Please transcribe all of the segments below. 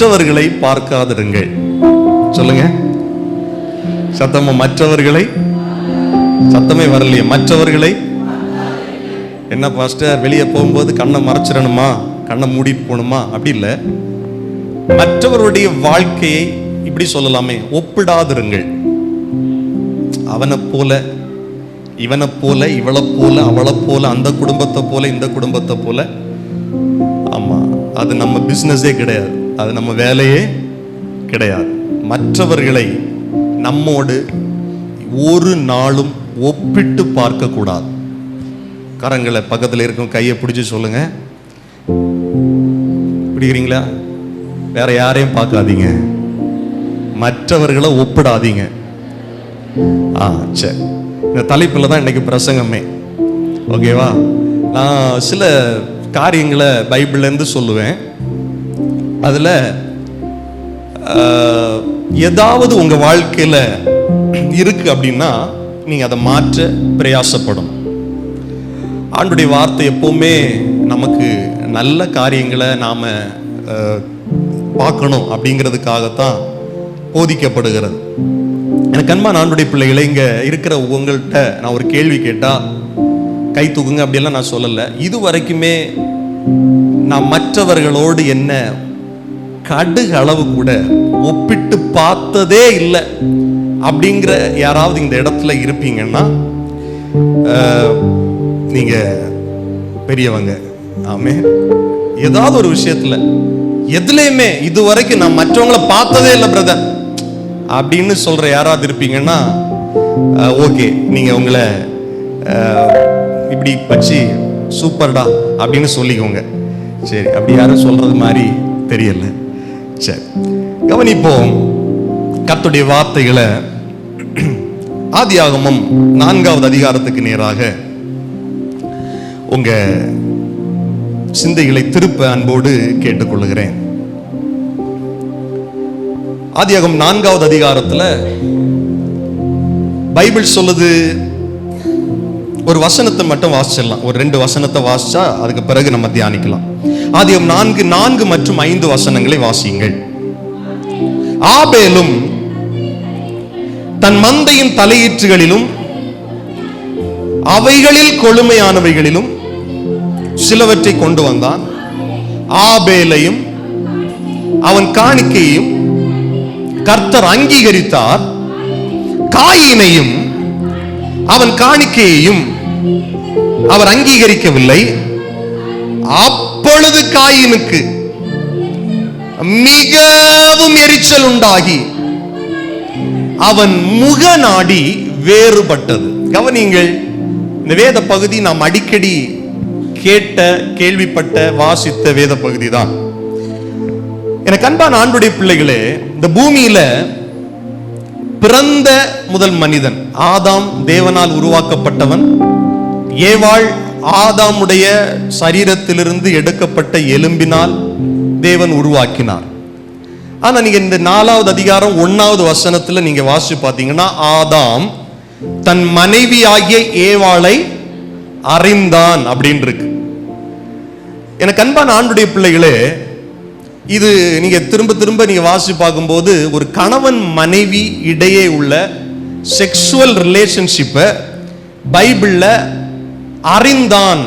மற்றவர்களை பார்க்காதிருங்கள். சொல்லுங்க. சத்தமா மற்றவர்களை சத்தமே வரலையே. மற்றவர்களை என்ன பாஸ்டர் வெளியே போகும்போது கண்ணை மறைச்சிடணுமா? கண்ணை மூடிட்டு போகணுமா? அப்படி இல்லை. மற்றவருடைய வாழ்க்கையை இப்படி சொல்லலாமே. ஒப்பிடாதிருங்கள். அவனை போல இவனை போல இவளை போல அவளை போல அந்த குடும்பத்தை போல இந்த குடும்பத்தை போல. ஆமா அது நம்ம பிஸ்னஸே கிடையாது. அது நம்ம வேலையே கிடையாது. மற்றவர்களை நம்மோடு ஒரு நாளும் ஒப்பிட்டு பார்க்க கூடாது கரங்களை பக்கத்தில் இருக்கும் கையை பிடிச்சி சொல்லுங்க. பிடிக்கிறீங்களா? வேற யாரையும் பார்க்காதீங்க. மற்றவர்களை ஒப்பிடாதீங்க. ஆ சரி இந்த தலைப்பில் தான் இன்னைக்கு பிரசங்கமே. ஓகேவா? நான் சில காரியங்களை பைபிள்லேருந்து சொல்லுவேன். அதில் ஏதாவது உங்கள் வாழ்க்கையில் இருக்கு அப்படின்னா நீங்கள் அதை மாற்ற பிரயாசப்படும். ஆண்டுடைய வார்த்தை எப்போவுமே நமக்கு நல்ல காரியங்களை நாம் பார்க்கணும் அப்படிங்கிறதுக்காகத்தான் போதிக்கப்படுகிறது. எனக்கு அன்பான ஆண்டுடைய பிள்ளைகளை இங்கே இருக்கிற உங்கள்கிட்ட நான் ஒரு கேள்வி கேட்டால் கை தூக்குங்க அப்படியெல்லாம் நான் சொல்லலை. இது வரைக்குமே நான் மற்றவர்களோடு என்ன கடுகு அளவு கூட ஒப்பிட்டு பார்த்ததே இல்லை. அப்படிங்கிற யாராவது இந்த இடத்துல இருப்பீங்கன்னா நீங்க பெரியவங்க. ஆமே. ஏதாவது ஒரு விஷயத்துல எதுலையுமே இது வரைக்கும் நான் மற்றவங்களை பார்த்ததே இல்லை பிரதர் அப்படின்னு சொல்ற யாராவது இருப்பீங்கன்னா ஓகே நீங்க உங்களை இப்படி வச்சு சூப்பர்டா அப்படின்னு சொல்லிக்கோங்க. சரி அப்படி யாரும் சொல்றது மாதிரி தெரியல. சரி கவனிப்போம் கத்துடைய வார்த்தைகளை ஆதியாகமம் நான்காவது அதிகாரத்துக்கு நேராக உங்க சிந்தைகளை திருப்ப அன்போடு கேட்டுக்கொள்கிறேன். ஆதியாகம் நான்காவது அதிகாரத்துல பைபிள் சொல்லுது ஒரு வசனத்தை மட்டும் வாசிச்சிடலாம். ஒரு ரெண்டு வசனத்தை வாசிச்சா அதுக்கு பிறகு நம்ம தியானிக்கலாம். ஆதியம் நான்கு நான்கு மற்றும் ஐந்து வசனங்களை வாசியுங்கள். ஆபேலும் தன் மந்தையின் தலையீற்றுகளிலும் அவைகளில் கொழுமையானவைகளிலும் சிலவற்றை கொண்டு வந்தான். ஆபேலையும் அவன் காணிக்கையையும் கர்த்தர் அங்கீகரித்தார். காயினையும் அவன் காணிக்கையையும் அவர் அங்கீகரிக்கவில்லை. அப்பொழுது காயினுக்கு மிகவும் எரிச்சல் உண்டாகி அவன் முக நாடி வேறுபட்டது. கவனிங்கள் இந்த வேத பகுதி நாம் அடிக்கடி கேட்ட கேள்விப்பட்ட வாசித்த வேத பகுதி தான். எனக்கு அன்பான ஆண்டுடைய பிள்ளைகளே இந்த பூமியில பிறந்த முதல் மனிதன் ஆதாம் தேவனால் உருவாக்கப்பட்டவன் ஏவாள் ஆதாமுடைய சரீரத்திலிருந்து எடுக்கப்பட்ட எலும்பினால் தேவன் உருவாக்கினார். ஆனா நீங்க இந்த நாலாவது அதிகாரம் ஒன்னாவது வசனத்துல நீங்க வாசிச்சு பார்த்தீங்கன்னா ஆதாம் தன் மனைவியாகிய ஏவாளை அறிந்தான் அப்படின்னு இருக்கு எனக்கு அன்பான ஆண்டுடைய பிள்ளைகளே இது நீங்க திரும்ப திரும்ப நீங்க வாசி பார்க்கும்போது ஒரு கணவன் மனைவி இடையே உள்ள செக்ஷுவல் ரிலேஷன்ஷிப்பை பைபிளில் அறிந்தான்.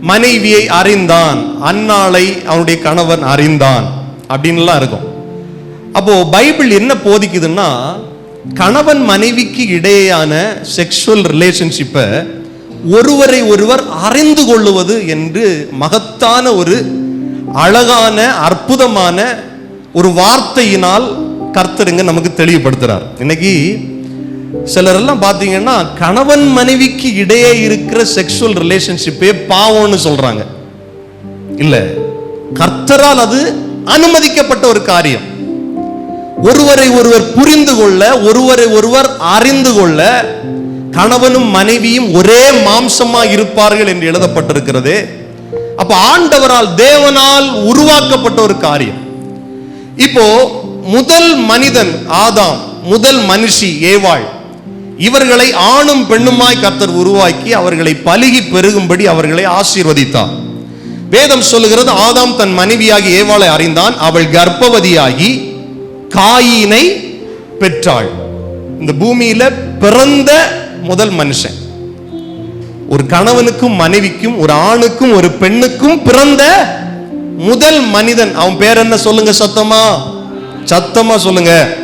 மனைவியை அறிந்தான். அன்னாளை அவனுடைய கணவன் அறிந்தான். அப்படின்லாம் இருக்கும். அப்போ பைபிள் என்ன போதிக்குதுன்னா கணவன் மனைவிக்கு இடையேயான செக்ஷுவல் ரிலேஷன்ஷிப்பை ஒருவரை ஒருவர் அறிந்து கொள்ளுவது என்று மகத்தான ஒரு அழகான அற்புதமான ஒரு வார்த்தையினால் கர்த்தருங்க நமக்கு தெளிவுபடுத்துறார். இன்னைக்கு சிலரெல்லாம் பார்த்தீங்கன்னா கணவன் மனைவிக்கு இடையே இருக்கிற செக்ஷுவல் ரிலேஷன்ஷிப்பே பாவம்னு சொல்றாங்க. இல்ல கர்த்தரால் அது அனுமதிக்கப்பட்ட ஒரு காரியம். ஒருவரை ஒருவர் புரிந்து கொள்ள ஒருவரை ஒருவர் அறிந்து கொள்ள கணவனும் மனைவியும் ஒரே மாம்சமா இருப்பார்கள் என்று எழுதப்பட்டிருக்கிறது. அப்ப ஆண்டவரால் தேவனால் உருவாக்கப்பட்ட ஒரு காரியம். இப்போ முதல் மனிதன் ஆதாம் முதல் மனுஷி ஏவாள். இவர்களை ஆணும் பெண்ணுமாய் கர்த்தர் உருவாக்கி அவர்களை பலுகி பெருகும்படி அவர்களை ஆசீர்வதித்தார். வேதம் சொல்லுகிறது ஆதாம் தன் மனைவியாகி ஏவாளை அறிந்தான். அவள் கர்ப்பவதியாகி காயினை பெற்றாள். இந்த பூமியில பிறந்த முதல் மனுஷன். ஒரு கணவனுக்கும் மனைவிக்கும் ஒரு ஆணுக்கும் ஒரு பெண்ணுக்கும் பிறந்த முதல் மனிதன். அவன் பேர் என்ன சொல்லுங்க சத்தமா? சத்தமா சொல்லுங்க.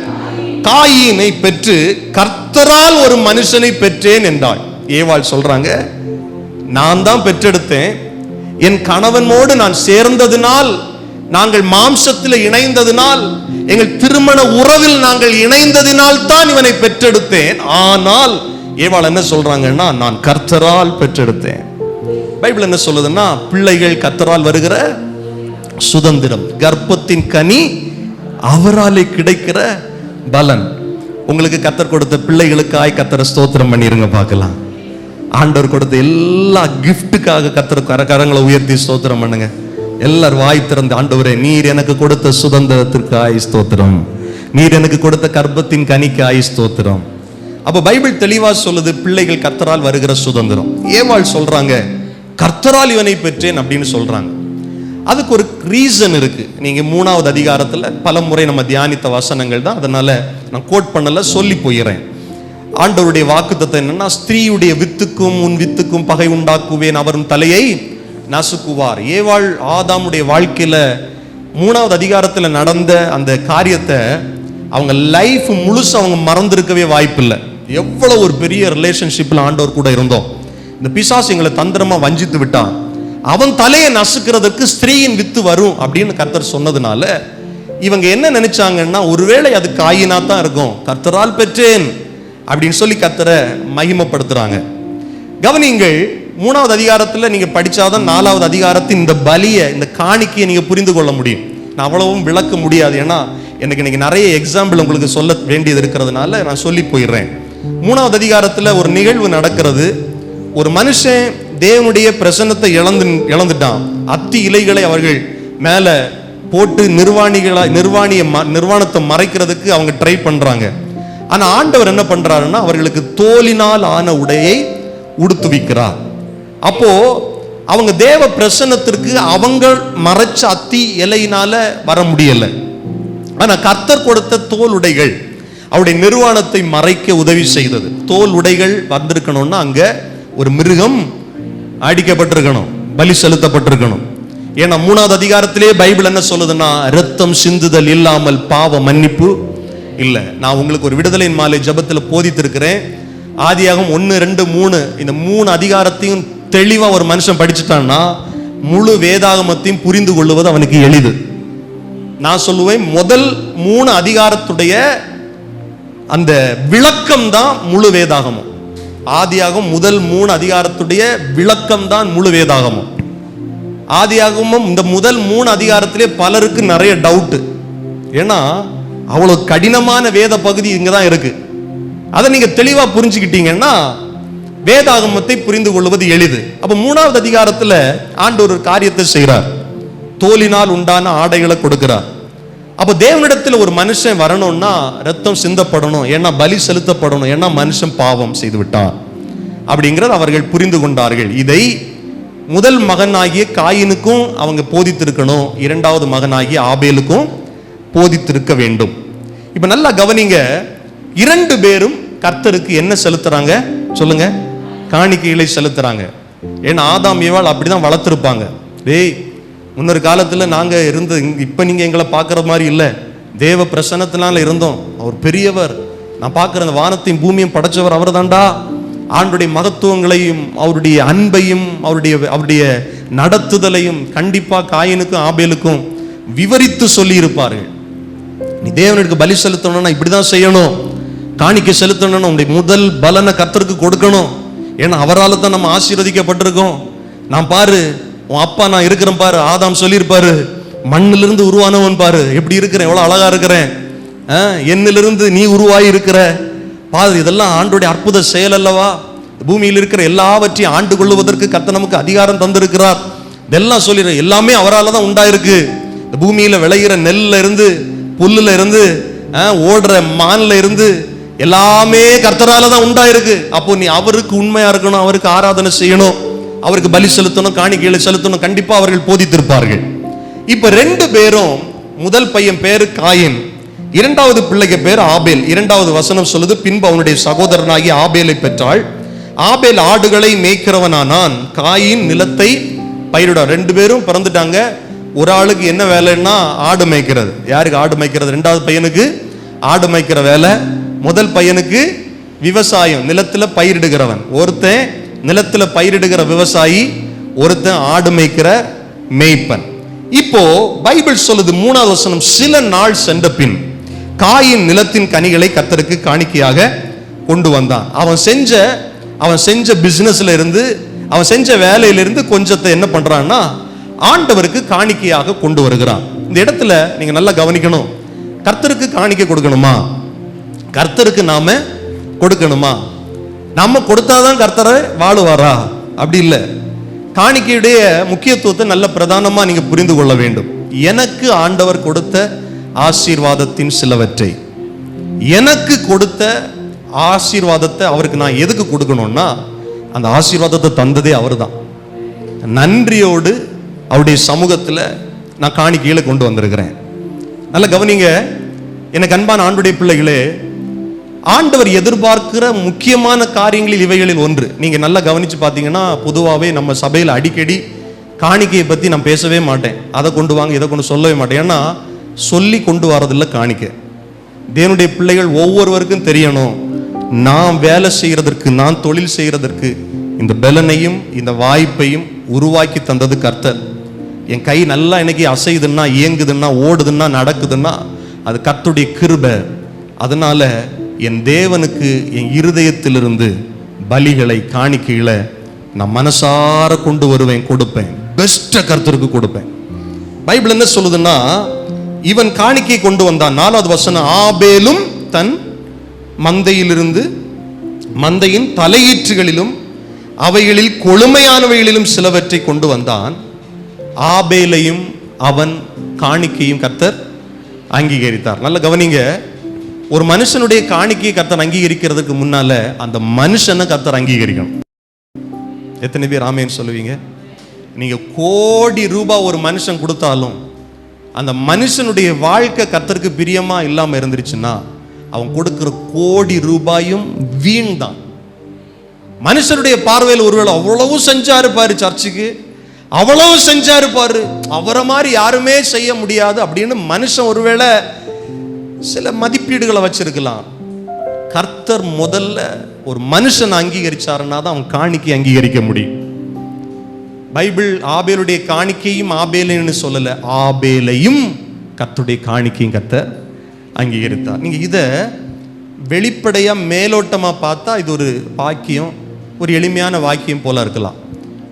தாயினை பெற்று கர்த்தரால் ஒரு மனுஷனை பெற்றேன் என்றாள். ஏவாள் சொல்றாங்க நான் தான் பெற்றெடுத்தேன். என் கணவனோடு நான் சேர்ந்ததினால் நாங்கள் மாம்சத்தில் இணைந்ததினால் எங்கள் திருமண உறவில் நாங்கள் இணைந்ததினால் தான் இவனை பெற்றெடுத்தேன். ஆனால் ஏவாள் என்ன சொல்றாங்கன்னா நான் கர்த்தரால் பெற்றெடுத்தேன். பைபிள் என்ன சொல்லுதுன்னா பிள்ளைகள் கர்த்தரால் வருகிற சுதந்திரம். கர்ப்பத்தின் கனி அவராலே கிடைக்கிற பலன். உங்களுக்கு கத்தர் கொடுத்த பிள்ளைகளுக்காய் கத்தரை ஸ்தோத்திரம் பண்ணிருங்க பார்க்கலாம். ஆண்டவர் கொடுத்த எல்லா கிஃப்ட்டுக்காக கத்தர் கர கரங்களை உயர்த்தி ஸ்தோத்திரம் பண்ணுங்க. எல்லாரும் வாய் திறந்து ஆண்டவரே நீர் எனக்கு கொடுத்த சுதந்திரத்திற்காய் ஸ்தோத்திரம். நீர் எனக்கு கொடுத்த கர்ப்பத்தின் கனிக்காய் ஸ்தோத்திரம். அப்போ பைபிள் தெளிவாக சொல்லுது பிள்ளைகள் கர்த்தரால் வருகிற சுதந்திரம். ஏவாள் சொல்றாங்க கர்த்தரால் இவனை பெற்றேன் அப்படின்னு சொல்றாங்க. அதுக்கு ஒரு ரீசன் இருக்கு. நீங்க மூணாவது அதிகாரத்துல பல முறை நம்ம தியானித்த வசனங்கள் தான். அதனால நான் கோட் பண்ணல சொல்லி போயிடுறேன் ஆண்டவருடைய வாக்குத்தத்தை என்னன்னா ஸ்திரீயுடைய வித்துக்கும் உன் வித்துக்கும் பகை உண்டாக்குவேன் அவரும் தலையை நசுக்குவார். ஏவாள் ஆதாமுடைய வாழ்க்கையில மூணாவது அதிகாரத்துல நடந்த அந்த காரியத்தை அவங்க லைஃப் முழுசு அவங்க மறந்திருக்கவே வாய்ப்பில்லை. எவ்வளவு ஒரு பெரிய ரிலேஷன்ஷிப்ல ஆண்டவர் கூட இருந்தோம். இந்த பிசாஸ் எங்களை தந்திரமா வஞ்சித்து விட்டான். அவன் தலையை நசுக்கிறதுக்கு ஸ்திரீயின் வித்து வரும் அப்படின்னு கர்த்தர் சொன்னதுனால இவங்க என்ன நினைச்சாங்கன்னா ஒருவேளை அது காயினா தான் இருக்கும். கர்த்தரால் பெற்றேன் அப்படின்னு சொல்லி கர்த்தரை மகிமப்படுத்துறாங்க. கவனிங்கள் மூணாவது அதிகாரத்தில் நீங்க படிச்சாதான் நாலாவது அதிகாரத்தின் இந்த பலியை இந்த காணிக்கையை நீங்க புரிந்து கொள்ள முடியும். நான் அவ்வளவும் விளக்க முடியாது. ஏன்னா எனக்கு இன்னைக்கு நிறைய எக்ஸாம்பிள் உங்களுக்கு சொல்ல வேண்டியது இருக்கிறதுனால நான் சொல்லி போயிடுறேன். மூணாவது அதிகாரத்தில் ஒரு நிகழ்வு நடக்கிறது. ஒரு மனுஷன் தேவனுடைய பிரசன்னத்தை இழந்து இழந்துட்டான். அத்தி இலைகளை அவர்கள் மேல போட்டு நிர்வாணிகளா நிர்வாணிய ம- நிர்வாணத்தை மறைக்கிறதுக்கு அவங்க ட்ரை பண்றாங்க. ஆனா ஆண்டவர் என்ன பண்றாருன்னா அவர்களுக்கு தோலினால் ஆன உடையை உடுத்துவிக்கிறார் அப்போ அவங்க தேவ பிரசன்னத்திற்கு அவங்க மறைச்ச அத்தி இலையினால வர முடியல. ஆனா கர்த்தர் கொடுத்த தோல் உடைகள் அவருடைய நிர்வாணத்தை மறைக்க உதவி செய்தது. தோல் உடைகள் வந்திருக்கணும்னா அங்க ஒரு மிருகம் அடிக்கப்பட்டிருக்கணும் பலி செலுத்தப்பட்டிருக்கணும். ஏன்னா மூணாவது அதிகாரத்திலே பைபிள் என்ன சொல்லுதுன்னா ரத்தம் சிந்துதல் இல்லாமல் பாவ மன்னிப்பு இல்லை. நான் உங்களுக்கு ஒரு விடுதலையின் மாலை ஜெபத்தில் போதித்திருக்கிறேன். ஆதியாகம் ஒன்று ரெண்டு மூணு இந்த மூணு அதிகாரத்தையும் தெளிவாக ஒரு மனுஷன் படிச்சுட்டான்னா முழு வேதாகமத்தையும் புரிந்து கொள்வது அவனுக்கு எளிது. நான் சொல்லுவேன் முதல் மூணு அதிகாரத்துடைய அந்த விளக்கம் தான் முழு வேதாகமம். ஆதியாகம் முதல் மூணு அதிகாரத்துடைய விளக்கம் தான் முழு வேதாகமம். ஆதியாகமும் இந்த முதல் மூணு அதிகாரத்திலே பலருக்கு நிறைய டவுட் ஏன்னா அவ்வளவு கடினமான வேத பகுதி இங்க தான் இருக்கு. அதை நீங்க தெளிவா புரிஞ்சுக்கிட்டீங்கன்னா வேதாகமத்தை புரிந்து கொள்வது எளிது. அப்ப மூணாவது அதிகாரத்துல ஆண்டு ஒரு காரியத்தை செய்கிறார் தோலினால் உண்டான ஆடைகளை கொடுக்கிறார். அப்போ தேவனிடத்தில் ஒரு மனுஷன் வரணும்னா ரத்தம் சிந்தப்படணும் ஏன்னா பலி செலுத்தப்படணும் ஏன்னா மனுஷன் பாவம் செய்து விட்டான் அப்படிங்கிறத அவர்கள் புரிந்து கொண்டார்கள். இதை முதல் மகனாகிய காயினுக்கும் அவங்க போதித்திருக்கணும் இரண்டாவது மகனாகிய ஆபேலுக்கும் போதித்திருக்க வேண்டும். இப்போ நல்லா கவனிங்க இரண்டு பேரும் கர்த்தருக்கு என்ன செலுத்துறாங்க? சொல்லுங்க. காணிக்கைகளை செலுத்துறாங்க. ஏன்னா ஆதாம் ஏவாள் அப்படிதான் வளர்த்துருப்பாங்க. டேய் முன்னொரு காலத்தில் நாங்கள் இருந்து இப்போ நீங்கள் எங்களை பார்க்குற மாதிரி இல்லை. தேவ பிரசன்னத்தினால இருந்தோம். அவர் பெரியவர். நான் பார்க்குற அந்த வானத்தையும் பூமியும் படைச்சவர் அவர் தாண்டா ஆண்டுடைய மகத்துவங்களையும் அவருடைய அன்பையும் அவருடைய அவருடைய நடத்துதலையும் கண்டிப்பாக காயினுக்கும் ஆபேலுக்கும் விவரித்து சொல்லியிருப்பார்கள். நீ தேவனுக்கு பலி செலுத்தணும்னா இப்படிதான் செய்யணும். காணிக்கை செலுத்தணும்னா உன்னுடைய முதல் பலனை கர்த்தருக்கு கொடுக்கணும். ஏன்னா அவரால் தான் நம்ம ஆசீர்வதிக்கப்பட்டிருக்கோம். நான் பாரு உன் அப்பா நான் இருக்கிறேன் பாரு ஆதாம் சொல்லியிருப்பாரு. மண்ணிலிருந்து உருவானவன் பாரு. எப்படி இருக்கிறேன்? எவ்வளோ அழகா இருக்கிறேன். ஆ, என்னிலிருந்து நீ உருவாகி இருக்கிற பாரு இதெல்லாம் ஆண்டுடைய அற்புத செயல் அல்லவா? பூமியில் இருக்கிற எல்லாவற்றையும் ஆண்டு கொள்ளுவதற்கு கத்த நமக்கு அதிகாரம் தந்திருக்கிறார். இதெல்லாம் சொல்லிடுற எல்லாமே அவரால் தான் உண்டாயிருக்கு. இந்த பூமியில விளையிற நெல்ல இருந்து புல்லுல இருந்து ஆ, ஓடுற மான்ல இருந்து எல்லாமே கர்த்தரால தான் உண்டாயிருக்கு. அப்போ நீ அவருக்கு உண்மையா இருக்கணும் அவருக்கு ஆராதனை செய்யணும். அவருக்கு பலி செலுத்தணும் காணிக்கைகளை செலுத்தணும் கண்டிப்பா அவர்கள் போதித்திருப்பார்கள். இப்ப ரெண்டு பேரும் முதல் பையன் பேரு காயின் இரண்டாவது பிள்ளைக்கு பேர் ஆபேல். இரண்டாவது வசனம் சொல்லுது பின்பு அவனுடைய சகோதரனாகி ஆபேலை பெற்றாள். ஆபேல் ஆடுகளை மேய்க்கிறவனானான் காயின் நிலத்தை பயிரிட ரெண்டு பேரும் பிறந்துட்டாங்க. ஒரு ஆளுக்கு என்ன வேலைன்னா ஆடு மேய்க்கிறது. யாருக்கு ஆடு மேய்க்கிறது? ரெண்டாவது பையனுக்கு ஆடு மேய்க்கிற வேலை. முதல் பையனுக்கு விவசாயம் நிலத்துல பயிரிடுகிறவன். ஒருத்தன் நிலத்தில் பயிரிடுகிற விவசாயி ஒருத்தன் ஆடு மேய்க்கிற மேய்ப்பன். இப்போ பைபிள் சொல்லுது மூணாவது வசனம் சில நாள் சென்ற பின் காயின் நிலத்தின் கனிகளை கத்தருக்கு காணிக்கையாக கொண்டு வந்தான். அவன் செஞ்ச அவன் செஞ்ச பிஸ்னஸ்ல இருந்து அவன் செஞ்ச வேலையிலிருந்து கொஞ்சத்தை என்ன பண்றான்னா ஆண்டவருக்கு காணிக்கையாக கொண்டு வருகிறான். இந்த இடத்துல நீங்க நல்லா கவனிக்கணும். கர்த்தருக்கு காணிக்கை கொடுக்கணுமா? கர்த்தருக்கு நாம கொடுக்கணுமா? நம்ம கொடுத்தாதான் கர்த்தரை வாழுவாரா? அப்படி இல்லை. காணிக்கையுடைய முக்கியத்துவத்தை நல்ல பிரதானமாக நீங்கள் புரிந்து கொள்ள வேண்டும். எனக்கு ஆண்டவர் கொடுத்த ஆசீர்வாதத்தின் சிலவற்றை. எனக்கு கொடுத்த ஆசீர்வாதத்தை அவருக்கு நான் எதுக்கு கொடுக்கணும்னா அந்த ஆசீர்வாதத்தை தந்ததே அவர் தான் நன்றியோடு அவருடைய சமூகத்தில் நான் காணிக்கையில் கொண்டு வந்திருக்கிறேன். நல்ல கவனிங்க எனக்கு அன்பான ஆண்டுடைய பிள்ளைகளே ஆண்டவர் எதிர்பார்க்கிற முக்கியமான காரியங்களில் இவைகளில் ஒன்று. நீங்கள் நல்லா கவனித்து பார்த்தீங்கன்னா பொதுவாகவே நம்ம சபையில் அடிக்கடி காணிக்கையை பற்றி நான் பேசவே மாட்டேன். அதை கொண்டு வாங்க இதை கொண்டு சொல்லவே மாட்டேன். ஏன்னா சொல்லி கொண்டு வரதில்ல காணிக்கை. தேவனுடைய பிள்ளைகள் ஒவ்வொருவருக்கும் தெரியணும். நான் வேலை செய்கிறதற்கு நான் தொழில் செய்கிறதற்கு இந்த பலனையும் இந்த வாய்ப்பையும் உருவாக்கி தந்தது கர்த்தர். என் கை நல்லா இன்னைக்கு அசையுதுன்னா இயங்குதுன்னா ஓடுதுன்னா நடக்குதுன்னா அது கர்த்துடைய கிருபை. அதனால என் தேவனுக்கு என் இருதயத்திலிருந்து பலிகளை காணிக்கையில் நான் மனசார கொண்டு வருவேன் கொடுப்பேன். பெஸ்ட்டை கர்த்தருக்கு கொடுப்பேன். பைபிள் என்ன சொல்லுதுன்னா இவன் காணிக்கை கொண்டு வந்தான். நாலாவது வசனம் ஆபேலும் தன் மந்தையிலிருந்து மந்தையின் தலையீற்றுகளிலும் அவைகளில் கொழுமையானவைகளிலும் சிலவற்றை கொண்டு வந்தான். ஆபேலையும் அவன் காணிக்கையும் கர்த்தர் அங்கீகரித்தார். நல்ல கவனிங்க ஒரு மனுஷனுடைய காணிக்கையை கர்த்தர் அங்கீகரிக்கிறதுக்கு முன்னால அந்த மனுஷனை கர்த்தர் அங்கீகரிக்கணும். எத்தனை பேர் ஆமேன்னு சொல்லுவீங்க? நீங்க கோடி ரூபாய் ஒரு மனுஷன் கொடுத்தாலும் அந்த மனுஷனுடைய வாழ்க்கை கர்த்தருக்கு பிரியமா இல்லாம இருந்துருச்சுன்னா அவன் கொடுக்கிற கோடி ரூபாயும் வீண் தான் மனுஷனுடைய பார்வையில் ஒருவேளை அவ்வளவு செஞ்சாரு பாரு சர்ச்சுக்கு அவ்வளவு செஞ்சாரு பாரு அவரை மாதிரி யாருமே செய்ய முடியாது அப்படின்னு மனுஷன் ஒருவேளை சில மதிப்பீடுகளை வச்சிருக்கலாம். கர்த்தர் முதல்ல ஒரு மனுஷன் அங்கீகரிச்சாருன்னா தான் அவன் காணிக்கை அங்கீகரிக்க முடியும். பைபிள் ஆபேலுடைய காணிக்கையும் ஆபேலைன்னு சொல்லலை ஆபேலையும் கர்த்தருடைய காணிக்கையும் கத்த அங்கீகரித்தார். நீங்கள் இதை வெளிப்படையாக மேலோட்டமாக பார்த்தா இது ஒரு வாக்கியம் ஒரு எளிமையான வாக்கியம் போல இருக்கலாம்.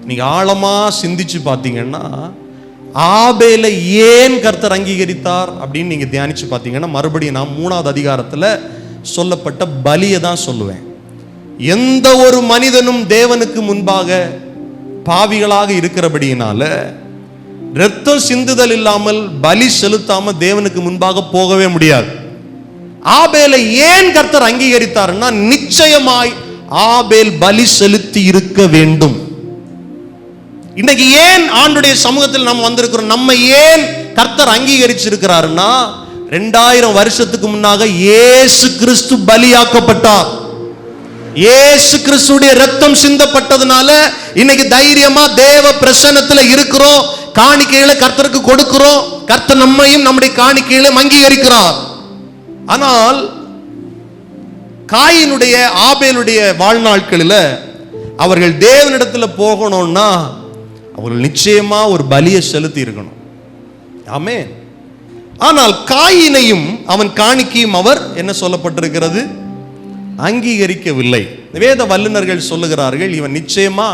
நீங்கள் ஆழமாக சிந்திச்சு பார்த்தீங்கன்னா ஆபேலை ஏன் கர்த்தர் அங்கீகரித்தார் அப்படின்னு நீங்க தியானிச்சு பார்த்தீங்கன்னா மறுபடியும் நான் மூணாவது அதிகாரத்தில் சொல்லப்பட்ட பலியை தான் சொல்லுவேன். எந்த ஒரு மனிதனும் தேவனுக்கு முன்பாக பாவிகளாக இருக்கிறபடியினால ரத்தம் சிந்துதல் இல்லாமல் பலி செலுத்தாம தேவனுக்கு முன்பாக போகவே முடியாது. ஆபேலை ஏன் கர்த்தர் அங்கீகரித்தார்னா நிச்சயமாய் ஆபேல் பலி செலுத்தி இருக்க வேண்டும். இன்னைக்கு ஏன் ஆண்டுடைய சமூகத்தில் நம்ம வந்திருக்கிறோம்? நம்ம ஏன் கர்த்தர் அங்கீகரிச்சிருக்கிறாருன்னா ரெண்டாயிரம் வருஷத்துக்கு முன்னாக இயேசு கிறிஸ்து பலியாக்கப்பட்டார். இயேசு கிறிஸ்துடைய ரத்தம் சிந்தப்பட்டதுனால இன்னைக்கு தைரியமா தேவ பிரசன்னத்துல இருக்கிறோம். காணிக்கைகளை கர்த்தருக்கு கொடுக்கிறோம். கர்த்தர் நம்மையும் நம்முடைய காணிக்கையில அங்கீகரிக்கிறார். ஆனால் காயினுடைய ஆபேலுடைய வாழ்நாட்களில் அவர்கள் தேவனிடத்தில் போகணும்னா அவர்கள் நிச்சயமா ஒரு பலியை செலுத்தி இருக்கணும் ஆமே ஆனால் காயினையும் அவன் காணிக்கையும் அவர் என்ன சொல்லப்பட்டிருக்கிறது? அங்கீகரிக்கவில்லை. வேத வல்லுநர்கள் சொல்லுகிறார்கள் இவன் நிச்சயமா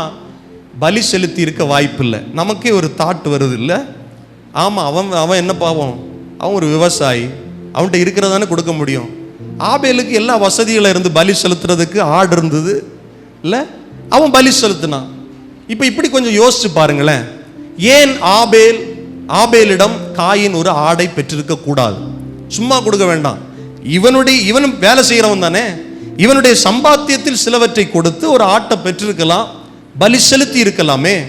பலி செலுத்தி இருக்க வாய்ப்பில்லை. நமக்கே ஒரு தாட் வருது இல்லை ஆமாம் அவன் அவன் என்ன பாவம்? அவன் ஒரு விவசாயி. அவன்கிட்ட இருக்கிறதானே கொடுக்க முடியும்? ஆபேலுக்கு எல்லா வசதிகளும் இருந்து பலி செலுத்துறதுக்கு ஆடு இருந்தது. இல்லை அவன் பலி செலுத்தினான். இப்போ இப்படி கொஞ்சம் யோசிச்சு பாருங்களேன். ஏன் ஆபேல் ஆபேலிடம் காயின் ஒரு ஆடை பெற்றிருக்க கூடாது? சும்மா கொடுக்க வேண்டாம். இவனுடைய இவனும் வேலை செய்கிறவன் தானே? இவனுடைய சம்பாத்தியத்தில் சிலவற்றை கொடுத்து ஒரு ஆட்டை பெற்றிருக்கலாம் பலி செலுத்தி இருக்கலாமே.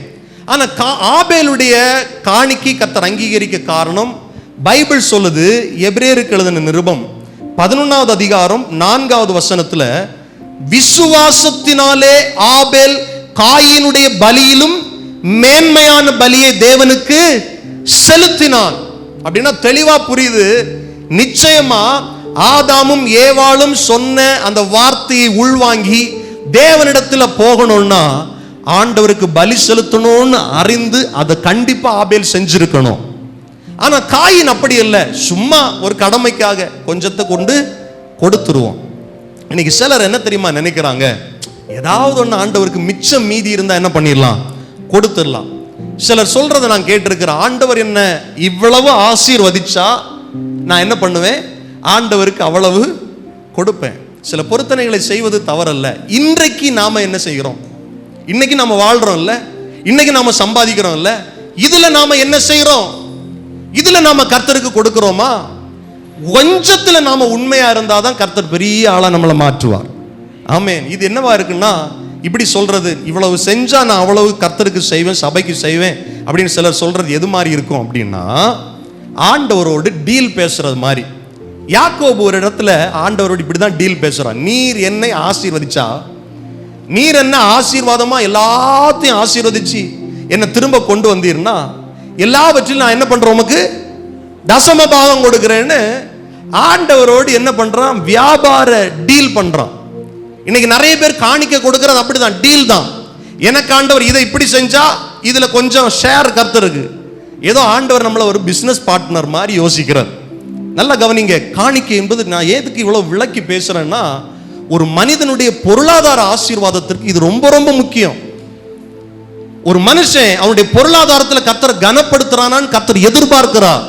ஆனால் கா- ஆபேலுடைய காணிக்கை கத்தர் அங்கீகரிக்க காரணம் பைபிள் சொல்லுது எபிரேருக்கு எழுதின நிருபம் பதினொன்னாவது அதிகாரம் நான்காவது வசனத்தில் விசுவாசத்தினாலே ஆபேல் காயினுடைய பலியிலும் மேன்மையான பலியை தேவனுக்கு செலுத்தினான். அப்படின்னா தெளிவா புரியுது. நிச்சயமா ஆதாமும் ஏவாளும் சொன்ன அந்த வார்த்தையை உள்வாங்கி தேவனிடத்துல போகணும்னா ஆண்டவருக்கு பலி செலுத்தணும்னு அறிந்து அதை கண்டிப்பா ஆபேல் செஞ்சிருக்கணும். ஆனா காயின் அப்படி இல்லை. சும்மா ஒரு கடமைக்காக கொஞ்சத்தை கொண்டு கொடுத்துருவோம். இன்னைக்கு சிலர் என்ன தெரியுமா நினைக்கிறாங்க? ஏதாவது ஒன்று ஆண்டவருக்கு மிச்சம் மீதி இருந்தால் என்ன பண்ணிடலாம் கொடுத்துடலாம் சிலர் சொல்றதை நான் கேட்டிருக்கிறேன் ஆண்டவர் என்ன இவ்வளவு ஆசீர்வதிச்சா நான் என்ன பண்ணுவேன்? ஆண்டவருக்கு அவ்வளவு கொடுப்பேன். சில பொருத்தனைகளை செய்வது தவறல்ல. இன்றைக்கு நாம என்ன செய்கிறோம்? இன்னைக்கு நாம வாழ்றோம் இல்ல இன்னைக்கு நாம சம்பாதிக்கிறோம் இல்ல இதுல நாம என்ன செய்யறோம் இதுல நாம கர்த்தருக்கு கொடுக்கிறோமா? கொஞ்சத்துல நாம உண்மையா இருந்தாதான் கர்த்தர் பெரிய ஆளா நம்மளை மாற்றுவார். ஆமேன். இது என்னவா இருக்குன்னா இப்படி சொல்றது இவ்வளவு செஞ்சா நான் அவ்வளவு கர்த்தருக்கு செய்வேன் சபைக்கு செய்வேன் அப்படின்னு சிலர் சொல்றது எது மாதிரி இருக்கும் அப்படின்னா ஆண்டவரோடு டீல் பேசுறது மாதிரி. யாக்கோபு ஒரு இடத்துல ஆண்டவரோடு இப்படிதான் டீல் பேசுறான் நீர் என்னை ஆசீர்வதிச்சா? நீர் என்ன ஆசீர்வாதமா எல்லாத்தையும் ஆசீர்வதிச்சு என்னை திரும்ப கொண்டு வந்தீர்னா எல்லாவற்றிலும் நான் என்ன பண்றேன் உமக்கு? தசம பாகம் கொடுக்குறேன்னு ஆண்டவரோடு என்ன பண்றான்? வியாபார டீல் பண்றான். இன்னைக்கு நிறைய பேர் காணிக்க கொடுக்கறது அப்படிதான் டீல் தான். எனக்கு ஆண்டவர் இதை இப்படி செஞ்சா இதுல கொஞ்சம் ஷேர் கர்த்தருக்கு. ஏதோ ஆண்டவர் நம்மள ஒரு பிசினஸ் பார்ட்னர் மாதிரி யோசிக்கிறார். நல்லா கவனிங்க காணிக்கை என்பது நான் எதுக்கு இவ்வளவு விளக்கி பேசுறேன்னா ஒரு மனிதனுடைய பொருளாதார ஆசீர்வாதத்திற்கு இது ரொம்ப ரொம்ப முக்கியம். ஒரு மனுஷன் அவனுடைய பொருளாதாரத்தில் கத்தர் கனப்படுத்துறானான்னு கத்தர் எதிர்பார்க்கிறார்.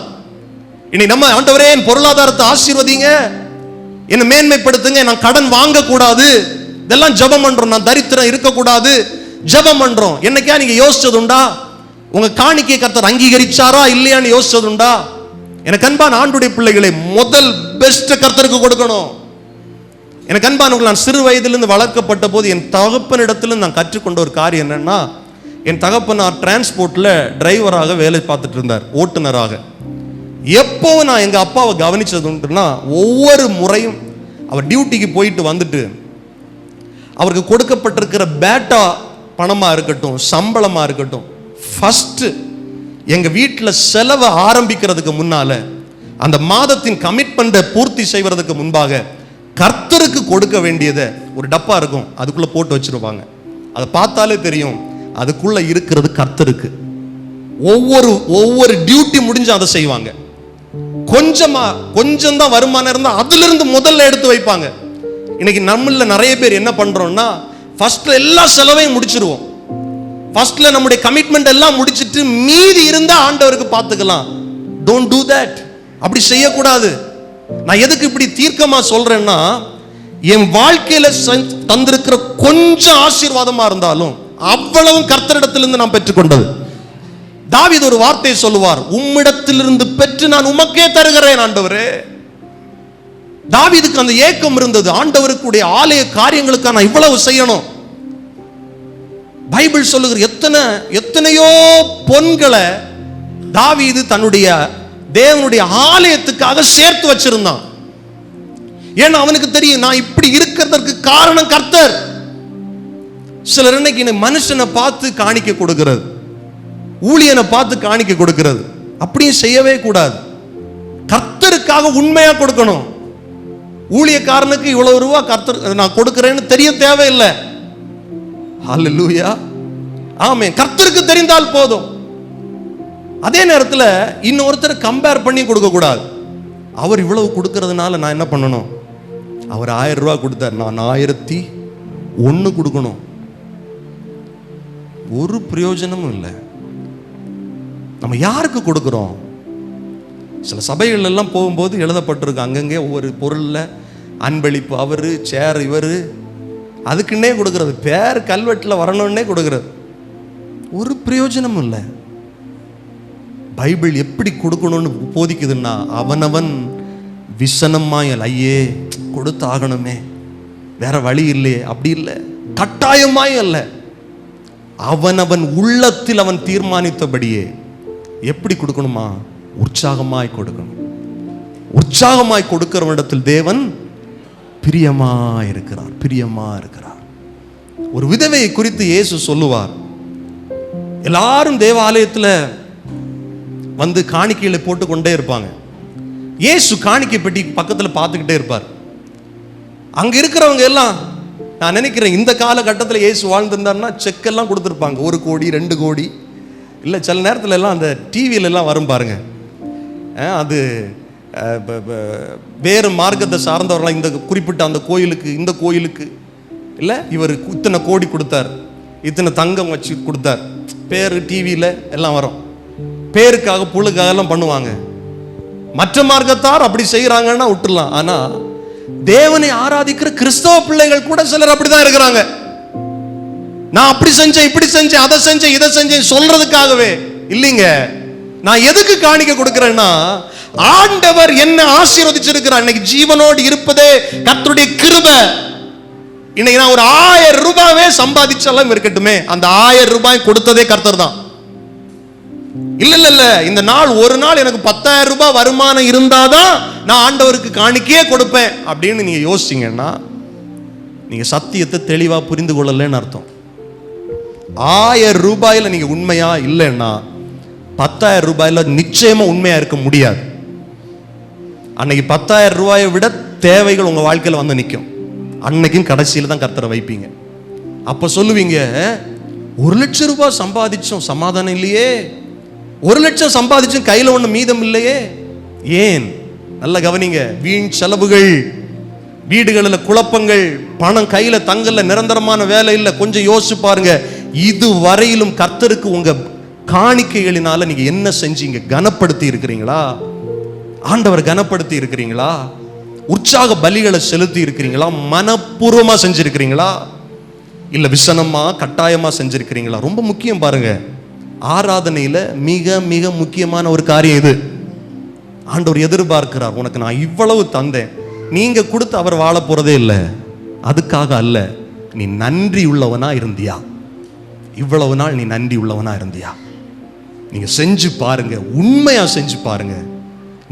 இன்னைக்கு நம்ம ஆண்டவரே என் பொருளாதாரத்தை ஆசீர்வதிங்க என்னை மேன்மைப்படுத்துங்க நான் கடன் வாங்கக்கூடாது. இதெல்லாம் ஜெபம் பண்றோம் நான் தரித்திரம் இருக்கக்கூடாது. ஜெபம் பண்றோம். என்னைக்கா நீங்க யோசிச்சதுண்டா? உங்க காணிக்கை கர்த்தர் அங்கீகரிச்சாரா இல்லையான்னு யோசிச்சதுண்டா? எனக்கு அன்பான ஆண்டுடைய பிள்ளைகளை முதல் பெஸ்ட் கர்த்தருக்கு கொடுக்கணும். எனக்கு அன்பானவர்கள் நான் சிறு வயதிலிருந்து வளர்க்கப்பட்ட போது என் தகப்பனிடத்திலிருந்து நான் கற்றுக்கொண்ட ஒரு காரியம் என்னன்னா என் தகப்பனார் டிரான்ஸ்போர்ட்ல டிரைவராக வேலை பார்த்துட்டு இருந்தார் ஓட்டுநராக. எப்போ நான் எங்கள் அப்பாவை கவனிச்சது உண்டுன்னா ஒவ்வொரு முறையும் அவர் டியூட்டிக்கு போயிட்டு வந்துட்டு அவருக்கு கொடுக்கப்பட்டிருக்கிற பேட்டா பணமாக இருக்கட்டும் சம்பளமாக இருக்கட்டும் ஃபஸ்ட்டு எங்கள் வீட்டில் செலவை ஆரம்பிக்கிறதுக்கு முன்னால அந்த மாதத்தின் கமிட்மெண்ட்டை பூர்த்தி செய்வதற்கு முன்பாக கர்த்தருக்கு கொடுக்க வேண்டியதை ஒரு டப்பா இருக்கும் அதுக்குள்ளே போட்டு வச்சுருப்பாங்க. அதை பார்த்தாலே தெரியும் அதுக்குள்ளே இருக்கிறது கர்த்தருக்கு. ஒவ்வொரு ஒவ்வொரு டியூட்டி முடிஞ்சு அதை செய்வாங்க. கொஞ்சமா கொஞ்சம் தான் வருமானம் இருந்தா அதுல இருந்து முதல்ல எடுத்து வைப்பாங்க. இன்னைக்கு நம்மள நிறைய பேர் என்ன பண்றோம்னா ஃபர்ஸ்ட்ல எல்லா செலவையும் முடிச்சிருவோம். ஃபர்ஸ்ட்ல நம்முடைய கமிட்மெண்ட் எல்லாம் முடிச்சிட்டு மீதி இருந்தா ஆண்டவருக்கு பார்த்துக்கலாம். டோன்ட் டூ தட் அப்படி செய்யக்கூடாது. நான் எதுக்கு இப்படி தீர்க்கமா சொல்றேன்னா என் வாழ்க்கையில தந்திருக்கிற கொஞ்சம் ஆசீர்வாதமா இருந்தாலும் அவ்வளவும் கர்த்தரிடத்திலிருந்து நான் பெற்றுக்கொண்டது. தாவித ஒரு வார்த்தையை சொல்லுவார். உம்மிடத்திலிருந்து பெற்று நான் உமக்கே தருகிறேன் ஆண்டவரே. தாவிதுக்கு அந்த ஏக்கம் இருந்தது. ஆண்டவருக்குடைய ஆலய காரியங்களுக்கு நான் இவ்வளவு செய்யணும். பைபிள் சொல்லுகிற எத்தனை எத்தனையோ பொன்களை தாவீது தன்னுடைய தேவனுடைய ஆலயத்துக்காக சேர்த்து வச்சிருந்தான். ஏன்னா அவனுக்கு தெரியும் நான் இப்படி இருக்கிறதற்கு காரணம் கர்த்தர். சிலர் இன்னைக்கு மனுஷனை பார்த்து காணிக்க கொடுக்கிறது. ஊழியனை பார்த்து காணிக்க கொடுக்கிறது. அப்படியும் செய்யவே கூடாது. கர்த்தருக்காக உண்மையாக கொடுக்கணும். ஊழியக்காரனுக்கு இவ்வளவு ரூபா கர்த்தர் நான் கொடுக்கிறேன்னு தெரிய தேவையில்லை. ஹalleluya ஆமென். கர்த்தருக்கு தெரிந்தால் போதும். அதே நேரத்தில் இன்னொருத்தர் கம்பேர் பண்ணி கொடுக்க கூடாது. அவர் இவ்வளவு கொடுக்கறதுனால நான் என்ன பண்ணணும்? அவர் ஆயிரம் ரூபாய் கொடுத்தார். நான் ஆயிரத்தி ஒன்று கொடுக்கணும். ஒரு பிரயோஜனமும் இல்லை. நம்ம யாருக்கு கொடுக்குறோம்? சில சபைகள் எல்லாம் போகும்போது எழுதப்பட்டிருக்கு அங்கங்கே ஒவ்வொரு பொருளில் அன்பளிப்பு அவர் சேர் இவர் அதுக்குன்னே கொடுக்கறது. பேர் கல்வெட்டில் வரணும்னே கொடுக்கறது. ஒரு பிரயோஜனமும் இல்லை. பைபிள் எப்படி கொடுக்கணும்னு போதிக்குதுன்னா அவனவன் விசனமாயல் ஐயே கொடுத்தாகணுமே. வேற வழி இல்லையே அப்படி இல்லை. கட்டாயமாயும் இல்லை. அவனவன் உள்ளத்தில் அவன் தீர்மானித்தபடியே எப்படி கொடுக்கணுமா? உற்சாகமாய் கொடுக்கணும். உற்சாகமாய் கொடுக்கிறவனிடத்தில் தேவன் பிரியமா இருக்கிறார் பிரியமா இருக்கிறார். ஒரு விதவையை குறித்து இயேசு சொல்லுவார். எல்லாரும் தேவாலயத்தில் வந்து காணிக்கையில் போட்டு கொண்டே இருப்பாங்க. இயேசு காணிக்கை பெட்டி பக்கத்தில் பார்த்துக்கிட்டே இருப்பார். அங்கே இருக்கிறவங்க எல்லாம் நான் நினைக்கிறேன் இந்த காலகட்டத்தில் இயேசு வாழ்ந்திருந்தாருன்னா செக்கெல்லாம் கொடுத்துருப்பாங்க. ஒரு கோடி ரெண்டு கோடி. இல்லை சில நேரத்தில் எல்லாம் அந்த டிவியிலலாம் வரும் பாருங்க. அது வேறு மார்க்கத்தை சார்ந்தவர்களாம் இந்த குறிப்பிட்ட அந்த கோயிலுக்கு இந்த கோயிலுக்கு இல்லை இவர் இத்தனை கோடி கொடுத்தார் இத்தனை தங்கம் வச்சு கொடுத்தார் பேர் டிவியில் எல்லாம் வரும். பேருக்காக புழுக்காக எல்லாம் பண்ணுவாங்க. மற்ற மார்க்கத்தார் அப்படி செய்கிறாங்கன்னா விட்டுடலாம் ஆனால் தேவனை ஆராதிக்கிற கிறிஸ்தவ பிள்ளைகள் கூட சிலர் அப்படிதான் இருக்கிறாங்க. நான் அப்படி செஞ்சேன் இப்படி செஞ்சேன் அதை செஞ்சேன் இதை செஞ்சேன் சொல்றதுக்காகவே. இல்லைங்க. நான் எதுக்கு காணிக்க கொடுக்கிறேன்னா ஆண்டவர் என்ன ஆசீர்வதிச்சிருக்கிறார். இன்னைக்கு ஜீவனோடு இருப்பதே கர்த்தருடைய கிருபை. இன்னைக்கு நான் ஒரு ஆயிரம் ரூபாவே சம்பாதிச்சாலும் இருக்கட்டுமே அந்த ஆயிரம் ரூபாய் கொடுத்ததே கர்த்தர் தான். இல்ல இல்ல இல்ல. இந்த நாள் ஒரு நாள் எனக்கு பத்தாயிரம் ரூபாய் வருமானம் இருந்தாதான் நான் ஆண்டவருக்கு காணிக்கையே கொடுப்பேன் அப்படின்னு நீங்க யோசிச்சீங்கன்னா நீங்க சத்தியத்தை தெளிவா புரிந்து கொள்ளலன்னு அர்த்தம். ஆயிரம் ரூபாயில நீங்கள் உண்மையா இல்லைன்னா பத்தாயிரம் ரூபாயில் நிச்சயமாக உண்மையாக இருக்க முடியாது. அன்னைக்கு பத்தாயிரம் ரூபாயை விட தேவைகள் உங்கள் வாழ்க்கையில் வந்து நிற்கும் அன்னைக்கும் கடைசியில தான் கர்த்தரை வைப்பீங்க. அப்போ சொல்லுவீங்க ஒரு லட்சம் ரூபாய் சம்பாதிச்சோம் சமாதானம் இல்லையே. ஒரு லட்சம் சம்பாதிச்சும் கையில் ஒன்று மீதம் இல்லையே. ஏன்? நல்ல கவனிங்க வீண் செலவுகள் வீடுகளில் குழப்பங்கள் பணம் கையில் தங்கல நிரந்தரமான வேலை இல்லை. கொஞ்சம் யோசிச்சு பாருங்க இது வரையிலும் கர்த்தருக்கு உங்க காணிக்கைகளினால நீங்க என்ன செஞ்சீங்க கனப்படுத்தி இருக்கிறீங்களா? ஆண்டவர் கனப்படுத்தி இருக்கிறீங்களா? உற்சாக பலிகளை செலுத்தி இருக்கிறீங்களா? மனப்பூர்வமா செஞ்சிருக்கிறீங்களா? இல்ல விசனமா கட்டாயமா செஞ்சிருக்கிறீங்களா? ரொம்ப முக்கியம் பாருங்க. ஆராதனையில மிக மிக முக்கியமான ஒரு காரியம் இது. ஆண்டவர் எதிர்பார்க்கிறார் உனக்கு நான் இவ்வளவு தந்தேன். நீங்க கொடுத்து அவர் வாழ போறதே இல்லை. அதுக்காக அல்ல. நீ நன்றி உள்ளவனா இருந்தியா? இவ்வளவு நாள் நீ நன்றி உள்ளவனா இருந்தியா? நீங்க செஞ்சு பாருங்க உண்மையா செஞ்சு பாருங்க.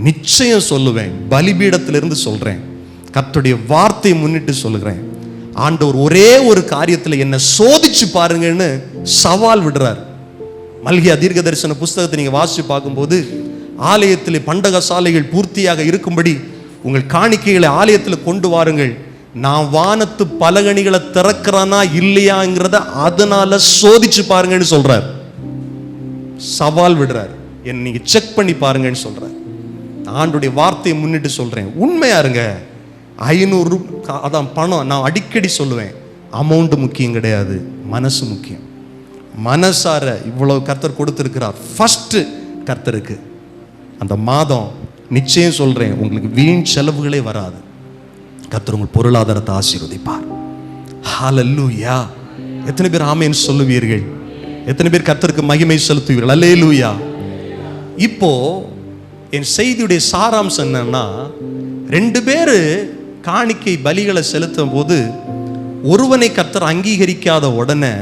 நிச்சயம் சொல்லுவேன் பலிபீடத்திலிருந்து சொல்றேன். கத்துடைய வார்த்தையை முன்னிட்டு சொல்லுகிறேன். ஆண்டவர் ஒரே ஒரு காரியத்தில் என்ன சோதிச்சு பாருங்கன்னு சவால் விடுறார். மல்கியா தீர்க்க தரிசன புஸ்தகத்தை நீங்க வாசிச்சு பார்க்கும்போது ஆலயத்திலே பண்டக சாலைகள் பூர்த்தியாக இருக்கும்படி உங்கள் காணிக்கைகளை ஆலயத்தில் கொண்டு வாருங்கள். நான் வானத்து பலகணிகளை திறக்கிறானா இல்லையாங்கிறத அதனால சோதிச்சு பாருங்கன்னு சொல்றார். சவால் விடுறார். என்னை நீங்க செக் பண்ணி பாருங்கன்னு சொல்றார். ஆண்டுடைய வார்த்தையை முன்னிட்டு சொல்றேன். உண்மையா இருங்க. ஐநூறு அதான் பணம். நான் அடிக்கடி சொல்லுவேன். அமௌண்ட் முக்கியம் கிடையாது. மனசு முக்கியம். மனசார இவ்வளவு கர்த்தர் கொடுத்துருக்கிறார். ஃபஸ்ட்டு கர்த்தருக்கு. அந்த மாதம் நிச்சயம் சொல்றேன். உங்களுக்கு வீண் செலவுகளே வராது. கர்த்தர் உங்கள் பொருளாதாரத்தை ஆசீர்வதிப்பார். ஹாலல்லூயா எத்தனை பேர் ஆமென் சொல்லுவீர்கள்? எத்தனை பேர் கர்த்தருக்கு மகிமை செலுத்துவீர்கள்? அல்லேலூயா இப்போ என் செய்தியுடைய சாராம்சம் என்னன்னா ரெண்டு பேர் காணிக்கை பலிகளை செலுத்தும் போது ஒருவனை கர்த்தர் அங்கீகரிக்காத உடனே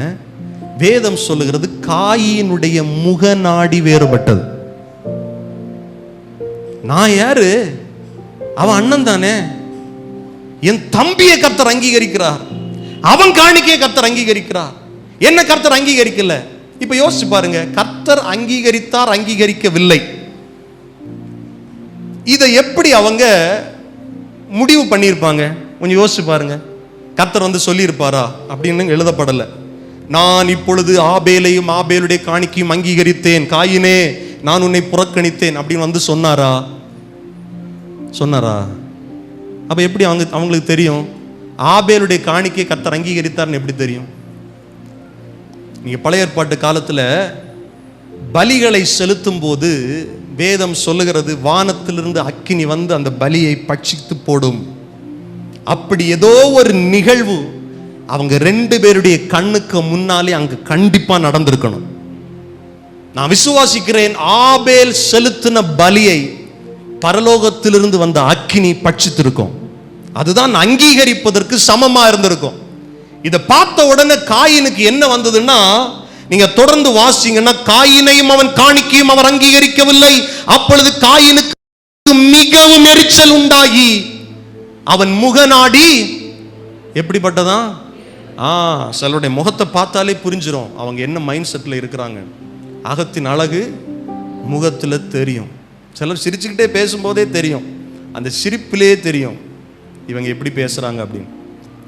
வேதம் சொல்லுகிறது காயினுடைய முகநாடி வேறுபட்டது. நான் யாரு? அவன் அண்ணன் தானே? என் தம்பியை கர்த்தர் அங்கீகரிக்கிறார். அவன் காணிக்கையை கர்த்தர் அங்கீகரிக்கிறார். என்ன கர்த்தர் அங்கீகரிக்கல? இப்ப யோசிச்சு பாருங்க. கர்த்தர் அங்கீகரித்தார் அங்கீகரிக்கவில்லை. இதை எப்படி அவங்க முடிவு பண்ணியிருப்பாங்க? கொஞ்சம் யோசிச்சு பாருங்க. கர்த்தர் வந்து சொல்லியிருப்பாரா? அப்படின்னு எழுதப்படலை. நான் இப்பொழுது ஆபேலையும் ஆபேலுடைய காணிக்கையும் அங்கீகரித்தேன். காயினே நான் உன்னை புறக்கணித்தேன் அப்படின்னு வந்து சொன்னாரா? சொன்னாரா? அப்போ எப்படி அவங்க அவங்களுக்கு தெரியும்? ஆபேலுடைய காணிக்கை கர்த்தர் அங்கீகரித்தார்னு எப்படி தெரியும்? நீங்கள் பழைய ஏற்பாட்டு காலத்தில் பலிகளை செலுத்தும் போது வேதம் சொல்லுகிறது வானத்திலிருந்து அக்கினி வந்து அந்த பலியை பட்சித்து போடும். அப்படி ஏதோ ஒரு நிகழ்வு அவங்க ரெண்டு பேருடைய கண்ணுக்கு முன்னாலே அங்கு கண்டிப்பாக நடந்திருக்கணும். நான் விசுவாசிக்கிறேன் ஆபேல் செலுத்தின பலியை பரலோகத்திலிருந்து வந்த அக்கினி பட்சித்திருக்கும். அதுதான் அங்கீகரிப்பதற்கு சமமா இருந்திருக்கும். இதை பார்த்த உடனே காயினுக்கு என்ன வந்ததுன்னா நீங்க தொடர்ந்து வாசிங்கன்னா காயினையும் அவன் காணிக்கையும் அவர் அங்கீகரிக்கவில்லை. அப்பொழுது காயினுக்கு மிகவும் எரிச்சல் உண்டாகி அவன் முகநாடி எப்படிப்பட்டதான்? ஆ சிலருடைய முகத்தை பார்த்தாலே புரிஞ்சிடும் அவங்க என்ன மைண்ட் செட்டில் இருக்கிறாங்க. அகத்தின் அழகு முகத்தில் தெரியும். சிலர் சிரிச்சுக்கிட்டே பேசும்போதே தெரியும். அந்த சிரிப்பிலே தெரியும். இவங்க எப்படி பேசுகிறாங்க அப்படின்னு.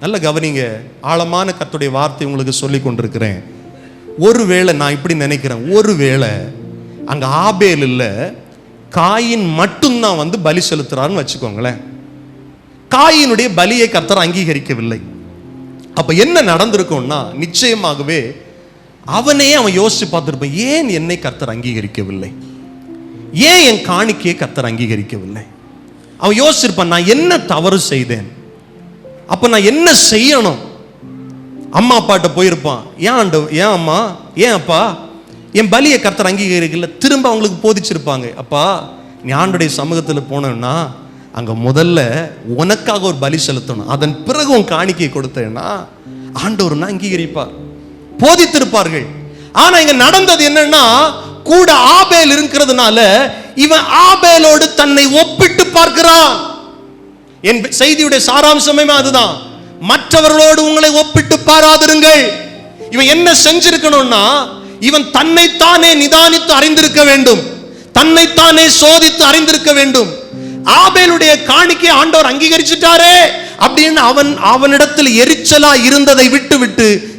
நல்ல கவனிங்க. ஆழமான கத்துடைய வார்த்தை உங்களுக்கு சொல்லி கொண்டிருக்கிறேன். ஒருவேளை நான் இப்படி நினைக்கிறேன். ஒருவேளை அங்கே ஆபேல் இல்லை காயின் மட்டும்தான் வந்து பலி செலுத்துறாருன்னு வச்சுக்கோங்களேன். காயினுடைய பலியை கர்த்தர் அங்கீகரிக்கவில்லை. அப்போ என்ன நடந்திருக்கும்னா நிச்சயமாகவே அவனே அவன் யோசிச்சு பார்த்துருப்பான். ஏன் என்னை கர்த்தர் அங்கீகரிக்கவில்லை? ஏன் என் காணிக்கையை கர்த்தர் அங்கீகரிக்கவில்லை? அவன் யோசிச்சிருப்பான் நான் என்ன தவறு செய்தேன்? அப்ப நான் என்ன செய்யணும்? அம்மா அப்பாட்ட போயிருப்பான் ஏன் ஆண்டு ஏன் அம்மா ஏன் அப்பா? என் பலியை கர்த்தர் அங்கீகரிக்கல. திரும்ப அவங்களுக்கு போதிச்சிருப்பாங்க அப்பா நீ ஆண்டுடைய சமூகத்தில் போனேன்னா அங்க முதல்ல உனக்காக ஒரு பலி செலுத்தணும். அதன் பிறகு உன் காணிக்கை கொடுத்தேன்னா ஆண்டவர்னா அங்கீகரிப்பார். போதித்திருப்பார்கள். ஆனா இங்க நடந்தது என்னன்னா கூட ஆபேல் இருக்கிறதுனால இவன் ஆபேலோடு தன்னை ஒப்பிட்டு பார்க்கிறான். என் செய்தியுடைய சாராம்சமே அதுதான். மற்றவர்களோடு உங்களை ஒப்பிட்டு பாராதிருங்கள். இவன் என்ன செஞ்சிருக்கணும்னா இவன் தன்னைத்தானே நிதானித்து அறிந்திருக்க வேண்டும். தன்னைத்தானே சோதித்து அறிந்திருக்க வேண்டும். ஆபேலுடைய காணிக்கை ஆண்டவர் அங்கீகரிச்சிட்டாரே அப்படின்னு அவன் அவனிடத்தில் எரிச்சலா இருந்ததை விட்டு விட்டு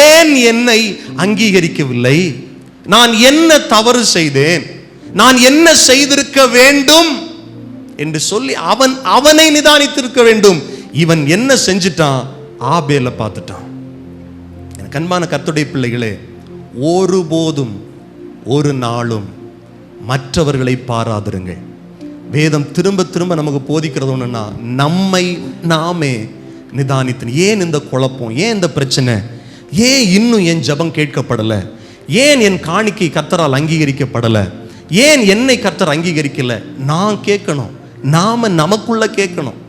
ஏன் என்னை அங்கீகரிக்கவில்லை? நான் என்ன தவறு செய்தேன்? நான் என்ன செய்திருக்க வேண்டும்? என்று சொல்லி அவன் அவனை நிதானித்திருக்க வேண்டும். இவன் என்ன செஞ்சிட்டான்? ஆபேல பார்த்துட்டான். எனக்கு அன்பான கத்துடைய பிள்ளைகளே ஒருபோதும் ஒரு நாளும் மற்றவர்களை பாராதிருங்கள். வேதம் திரும்ப திரும்ப நமக்கு போதிக்கிறது ஒன்றுன்னா நம்மை நாமே நிதானித்து ஏன் இந்த குழப்பம்? ஏன் இந்த பிரச்சனை? ஏன் இன்னும் என் ஜெபம் கேட்கப்படலை? ஏன் என் காணிக்கை கத்தரால் அங்கீகரிக்கப்படலை? ஏன் என்னை கத்தர் அங்கீகரிக்கலை? நான் கேட்கணும். நாம நமக்குள்ள கேட்கணும்.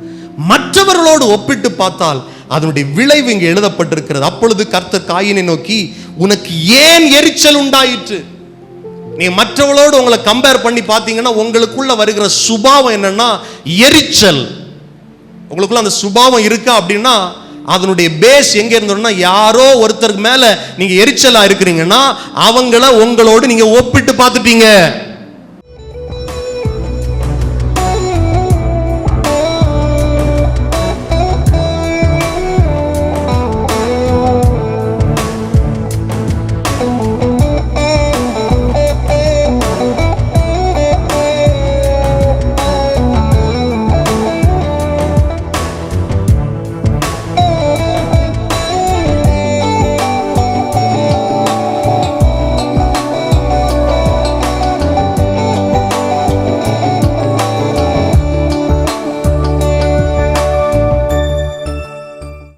மற்றவர்களோடு ஒப்பிட்டு பார்த்தால் அதனுடைய விளைவு இங்கே எழுதப்பட்டிருக்கிறது. அப்பொழுது கர்த்தர் காயினை நோக்கி உனக்கு ஏன் எரிச்சல் உண்டாயிற்று? நீ மற்றவளோடு உங்களை கம்பேர் பண்ணி பார்த்தீங்கன்னா உங்களுக்குள்ள வருகிற சுபாவம் என்னன்னா எரிச்சல். உங்களுக்குள்ள அந்த சுபாவம் இருக்கா அப்படின்னா அதனுடைய பேஸ் எங்க இருந்தோம்னா யாரோ ஒருத்தருக்கு மேல நீங்க எரிச்சலா இருக்கிறீங்கன்னா அவங்கள உங்களோடு நீங்க ஒப்பிட்டு பார்த்துட்டீங்க